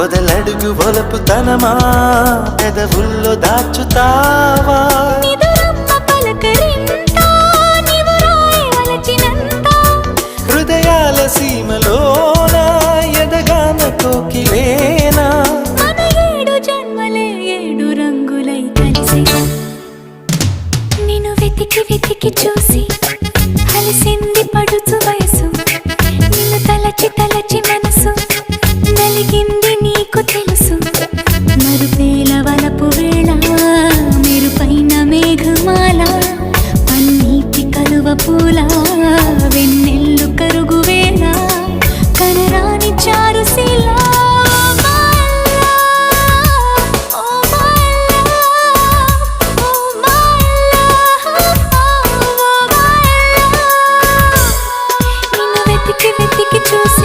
పొదలడుగు ఒలపు తనమా? పెదవుల్లో దాచుతావా? హృదయాల సీమలోన? ఎదగాన కోకిలేనా? రంగులై చూ మేఘమాల పన్నీటి కరువ పూల వెన్నెల్లు కరుగువేళ కనరాని చారుశీలా వెతికి వెతికి చూసి